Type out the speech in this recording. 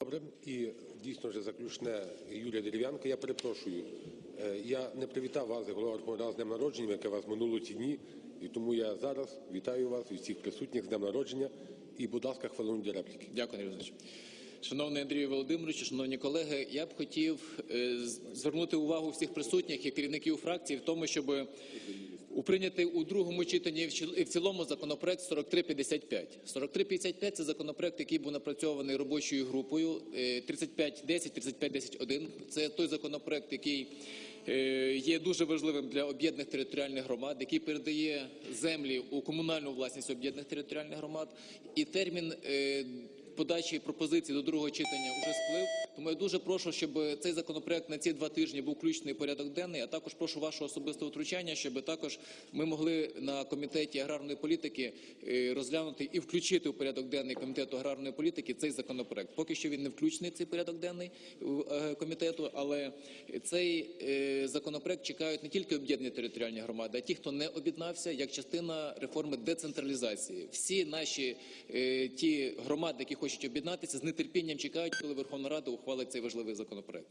Добре, і дійсно вже заключне Юлія Дерев'янка. Я перепрошую. е, Я не привітав вас, голова Верховної Ради, з днем народження, яке вас минуло ці дні. І тому я зараз вітаю вас і всіх присутніх з днем народження. І, будь ласка, хвилину для репліки. Дякую, Андрій. Шановний Андрію Володимировичу, шановні колеги, я б хотів е, звернути увагу всіх присутніх і керівників фракції в тому, щоб у прийняти у другому читанні і в цілому законопроект 4355. 4355 – це законопроект, який був напрацьований робочою групою е, 3510, 3510-1. Це той законопроект, який е, є дуже важливим для об'єднаних територіальних громад, який передає землі у комунальну власність об'єднаних територіальних громад. І термін е, подачі пропозицій до другого читання вже сплив. Тому я дуже прошу, щоб цей законопроект на ці два тижні був включений в порядок денний. А також прошу вашого особистого втручання, щоб також ми могли на комітеті аграрної політики е, розглянути і включити в порядок денний комітету аграрної політики цей законопроект. Поки що він не включений цей порядок денний е, комітету, але цей е, законопроект чекають не тільки об'єднані територіальні громади, а ті, хто не об'єднався, як частина реформи децентралізації. Всі наші ті громади, які хочуть об'єднатися, з нетерпінням чекають, коли Верховна Рада ухвалить цей важливий законопроект.